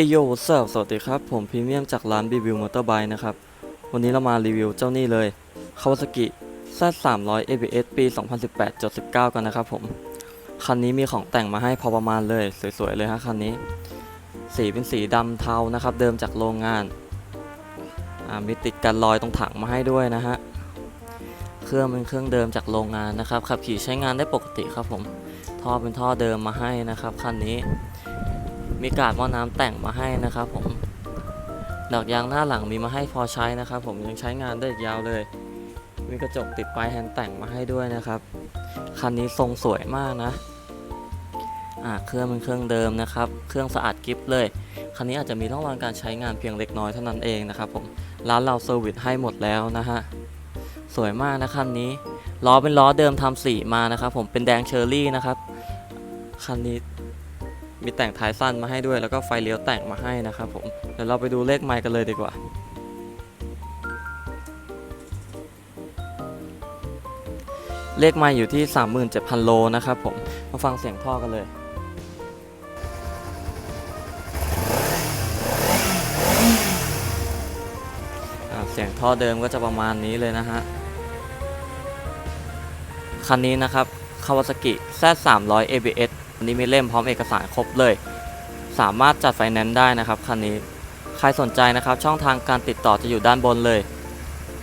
เอโยวัสสวัสดีครับ ผมพรีเมียมจากร้านรีวิวมอเตอร์ไบค์นะครับ วันนี้เรามารีวิวเจ้านี่เลย Kawasaki Z300 ABS ปี 2018.19 กันนะครับผม คันนี้มีของแต่งมาให้พอประมาณเลย สวยๆ เลยฮะคันนี้ สีเป็นสีดำเทานะครับ เดิมจากโรงงาน มีติดกันรอยตรงถังมาให้ด้วยนะฮะ เครื่องเป็นเครื่องเดิมจากโรงงานนะครับ ขับขี่ใช้งานได้ปกติครับผม ท่อเป็นท่อเดิมมาให้นะครับคันนี้ มีกาดหม้อน้ำแต่งมาให้นะครับผมดอกยางหน้าหลังมีมาให้พอใช้นะครับผมยังใช้งานได้อีกยาวเลย มีกระจกติดปลายแฮนด์แต่งมาให้ด้วยนะครับ คันนี้ทรงสวยมากนะอ่าเครื่องเป็นเครื่องเดิมนะครับ เครื่องสะอาดกริฟเลย คันนี้อาจจะมีร่องรอยการใช้งานเพียงเล็กน้อยเท่านั้นเองนะครับผมร้านเราเซอร์วิสให้หมดแล้วนะฮะสวยมากนะคันนี้ล้อเป็นล้อเดิมทำสีมานะครับผมเป็นแดงเชอร์รี่นะครับคันนี้ มีแต่งท้ายสั้นมาให้ด้วยแล้วก็ไฟเลี้ยวแต่งมาให้นะครับผมเดี๋ยวเราไปดูเลขไมค์กันเลยดีกว่าเลขไมค์อยู่ที่ 37,000 โลนะครับผม มาฟังเสียงท่อกันเลย เสียงท่อเดิมก็จะประมาณนี้เลยนะฮะ คันนี้นะครับ Kawasaki Z300 ABS อันนี้มีเล่มพร้อมเอกสารครบเลย สามารถจัดไฟแนนซ์ได้นะครับคันนี้ ใครสนใจนะครับช่องทางการติดต่อจะอยู่ด้านบนเลย